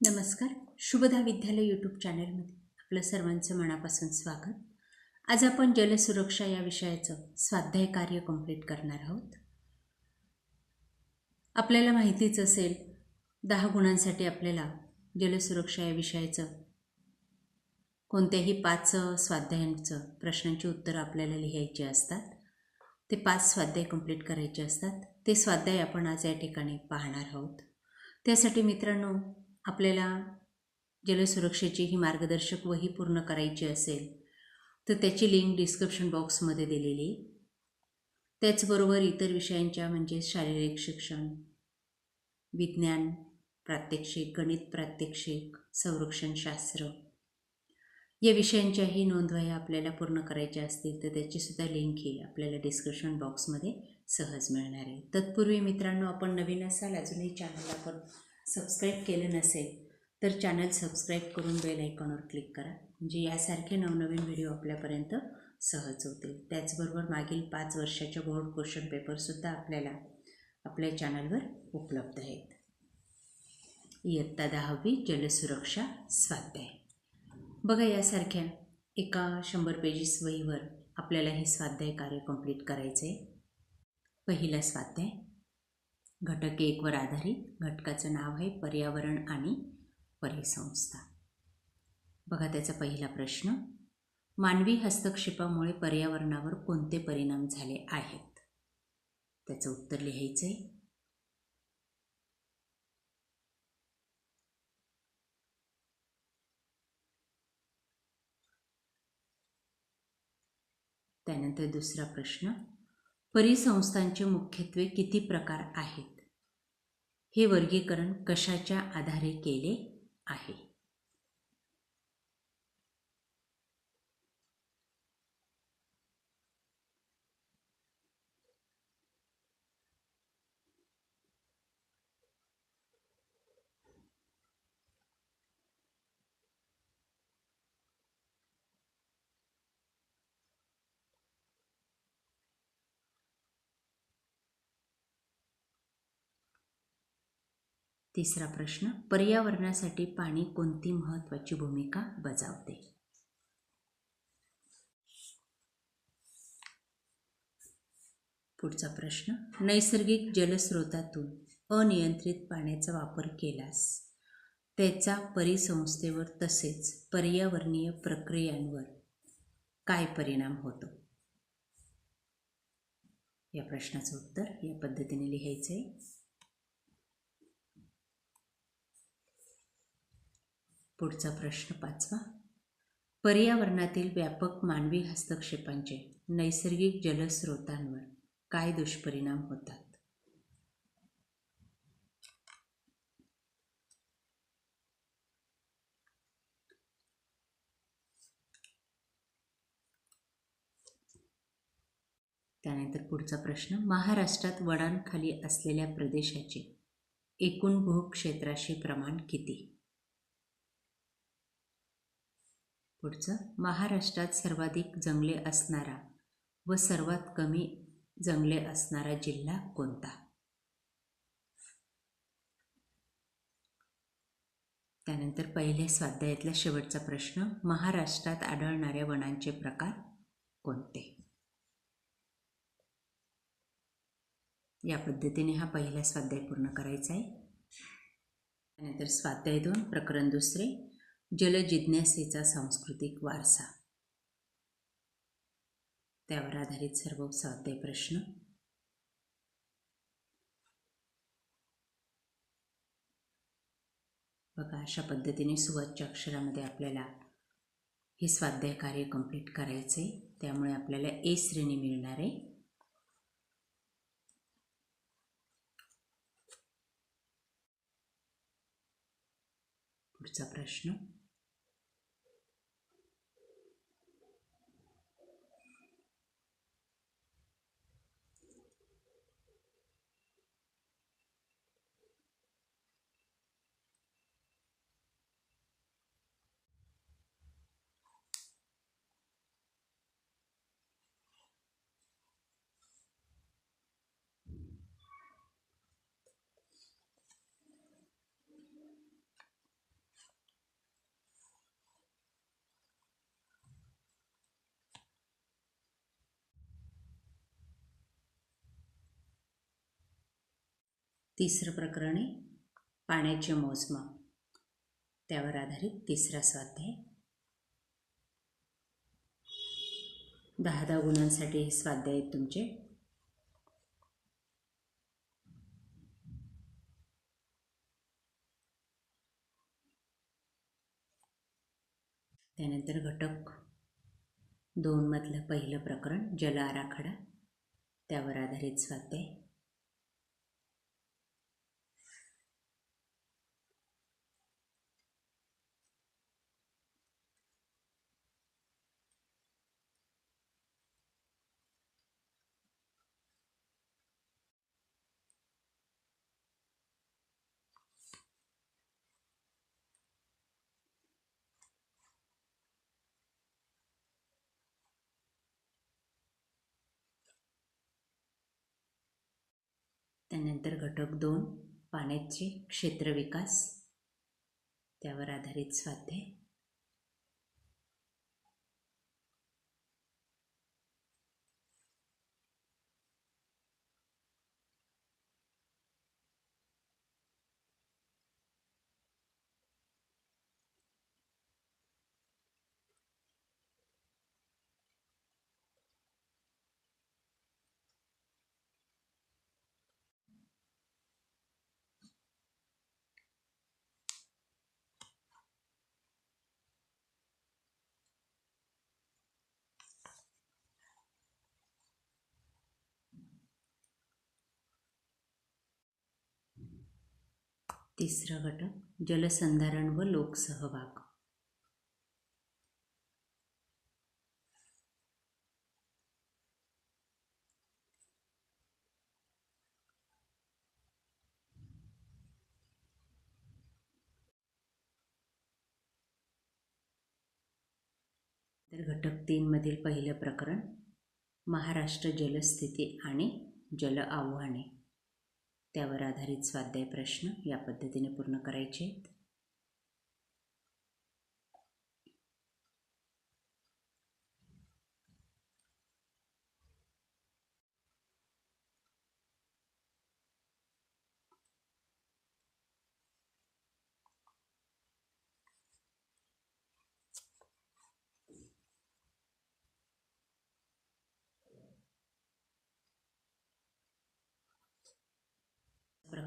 नमस्कार. शुभदा विद्यालय यूट्यूब चॅनलमध्ये आपलं सर्वांचं मनापासून स्वागत. आज आपण जलसुरक्षा या विषयाचं स्वाध्याय कार्य कंप्लीट करणार आहोत. आपल्याला माहितीच असेल दहा गुणांसाठी आपल्याला जलसुरक्षा या विषयाचं कोणत्याही पाच स्वाध्यायांचं प्रश्नांची उत्तरं आपल्याला लिहायची असतात. ते पाच स्वाध्याय कंप्लीट करायचे असतात. ते स्वाध्याय आपण आज या ठिकाणी पाहणार आहोत. त्यासाठी मित्रांनो आपल्याला जलसुरक्षेची ही मार्गदर्शक वही पूर्ण करायची असेल तर त्याची लिंक डिस्क्रिप्शन बॉक्समध्ये दिलेली त्याचबरोबर इतर विषयांच्या म्हणजे शारीरिक शिक्षण विज्ञान प्रात्यक्षिक गणित प्रात्यक्षिक संरक्षणशास्त्र या विषयांच्याही नोंदवह्या आपल्याला पूर्ण करायच्या असतील तर त्याचीसुद्धा लिंक ही आपल्याला डिस्क्रिप्शन बॉक्समध्ये सहज मिळणार आहे. तत्पूर्वी मित्रांनो आपण नवीन असाल अजूनही चॅनलला आपण सबस्क्राईब केलं नसेल तर चॅनल सबस्क्राईब करून बेल आयकॉनवर क्लिक करा. म्हणजे यासारखे नवनवीन व्हिडिओ आपल्यापर्यंत सहज होतील. त्याचबरोबर मागील पाच वर्षाच्या बोर्ड क्वेश्चन पेपरसुद्धा आपल्याला आपल्या चॅनलवर उपलब्ध आहेत. इयत्ता दहावी जलसुरक्षा स्वाध्याय. बघा यासारख्या एका शंभर पेजेस वहीवर आपल्याला हे स्वाध्याय कार्य कंप्लीट करायचे आहे पहिला स्वाध्याय घटक एकवर आधारित. घटकाचं नाव आहे पर्यावरण आणि परिसंस्था बघा त्याचा पहिला प्रश्न. मानवी हस्तक्षेपामुळे पर्यावरणावर कोणते परिणाम झाले आहेत? त्याचं उत्तर लिहायचं आहे त्यानंतर दुसरा प्रश्न. परिसंस्थांचे मुख्यत्वे किती प्रकार आहेत? हे वर्गीकरण कशाच्या आधारे केले आहे? तिसरा प्रश्न पर्यावरणासाठी पाणी कोणती महत्त्वाची भूमिका बजावते? पुढचा प्रश्न नैसर्गिक जलस्रोतातून अनियंत्रित पाण्याचा वापर केल्यास त्याचा परिसंस्थेवर तसेच पर्यावरणीय प्रक्रियांवर काय परिणाम होतो? या प्रश्नाचं उत्तर या पद्धतीने लिहायचं आहे पुढचा प्रश्न पाचवा. पर्यावरणातील व्यापक मानवी हस्तक्षेपांचे नैसर्गिक जलस्रोतांवर काय दुष्परिणाम होतात? त्यानंतर पुढचा प्रश्न महाराष्ट्रात वडांखाली असलेल्या प्रदेशाचे एकूण भूक्षेत्राशी प्रमाण किती? पुढचं महाराष्ट्रात सर्वाधिक जंगले असणारा व सर्वात कमी जंगले असणारा जिल्हा कोणता? त्यानंतर पहिल्या स्वाध्यायातला शेवटचा प्रश्न महाराष्ट्रात आढळणाऱ्या वनांचे प्रकार कोणते? या पद्धतीने हा पहिला स्वाध्याय पूर्ण करायचा आहे. त्यानंतर स्वाध्याय दोन प्रकरण दुसरे जलजिज्ञासेचा सांस्कृतिक वारसा. त्यावर आधारित सर्व साध्य प्रश्न. बघा अशा पद्धतीने सुवाच्य अक्षरामध्ये आपल्याला हे स्वाध्याय कार्य कंप्लीट करायचे त्यामुळे आपल्याला ए श्रेणी मिळणार आहे. पुढचा प्रश्न. तिसरं प्रकरण आहे पाण्याचे मोजमाप. त्यावर आधारित तिसरा स्वाध्याय. दहा दहा गुणांसाठी हे स्वाध्याय आहेत तुमचे. त्यानंतर घटक दोनमधलं पहिलं प्रकरण जल आराखडा. त्यावर आधारित स्वाध्याय. त्यानंतर घटक दोन पाण्याचे क्षेत्र विकास त्यावर आधारित स्वाध्याय. तिसरा घटक जलसंधारण व लोकसहभाग. तर घटक तीनमधील पहिलं प्रकरण महाराष्ट्र जलस्थिती आणि जल आव्हाने. त्यावर आधारित स्वाध्याय प्रश्न या पद्धतीने पूर्ण करायचे आहेत.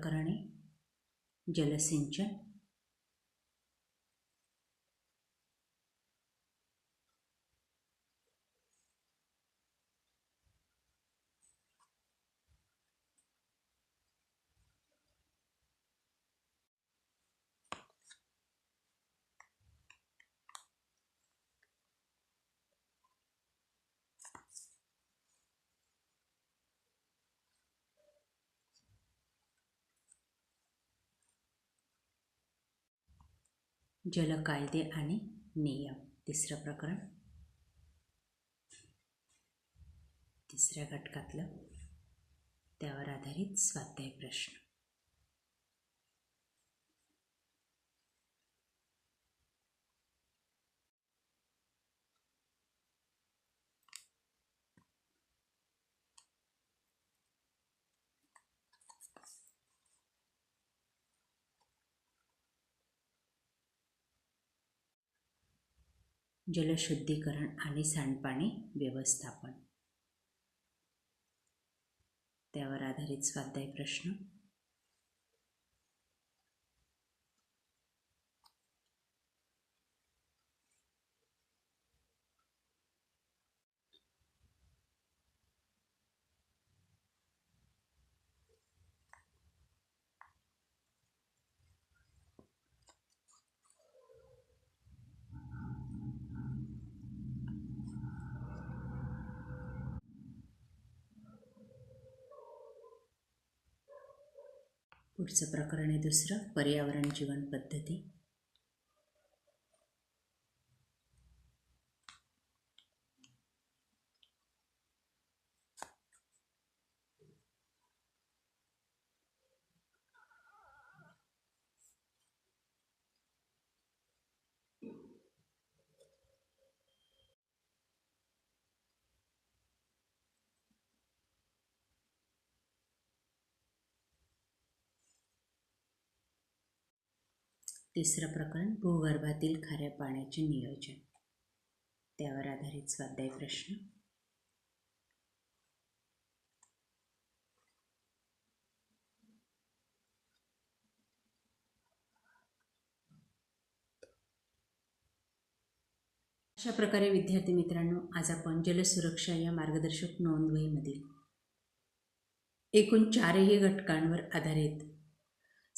करणे? जलसिंचन जल कायदे आणि नियम. तिसरं प्रकरण. तिसऱ्या घटकातलं त्यावर आधारित स्वाध्याय प्रश्न. जलशुद्धीकरण आणि सांडपाणी व्यवस्थापन. त्यावर आधारित स्वाध्याय प्रश्न. पुढचं प्रकरण आहे दुसरं पर्यावरण जीवन पद्धती. तिसरं प्रकरण भूगर्भातील खाऱ्या पाण्याचे नियोजन. त्यावर आधारित स्वाध्याय प्रश्न. अशा प्रकारे विद्यार्थी मित्रांनो आज आपण जलसुरक्षा या मार्गदर्शक नोंदवहीमधील एकूण चारही घटकांवर आधारित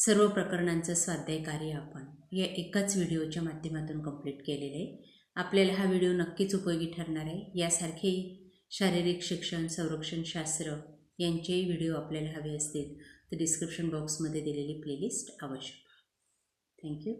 सर्व प्रकरणांचं स्वाध्याय कार्य आपण या एकाच व्हिडिओच्या माध्यमातून कंप्लीट केलेलं आहे. आपल्याला हा व्हिडिओ नक्कीच उपयोगी ठरणार आहे. यासारखे शारीरिक शिक्षण संरक्षणशास्त्र यांचेही व्हिडिओ आपल्याला हवे असतील तर डिस्क्रिप्शन बॉक्समध्ये दिलेली प्लेलिस्ट अवश्य थँक्यू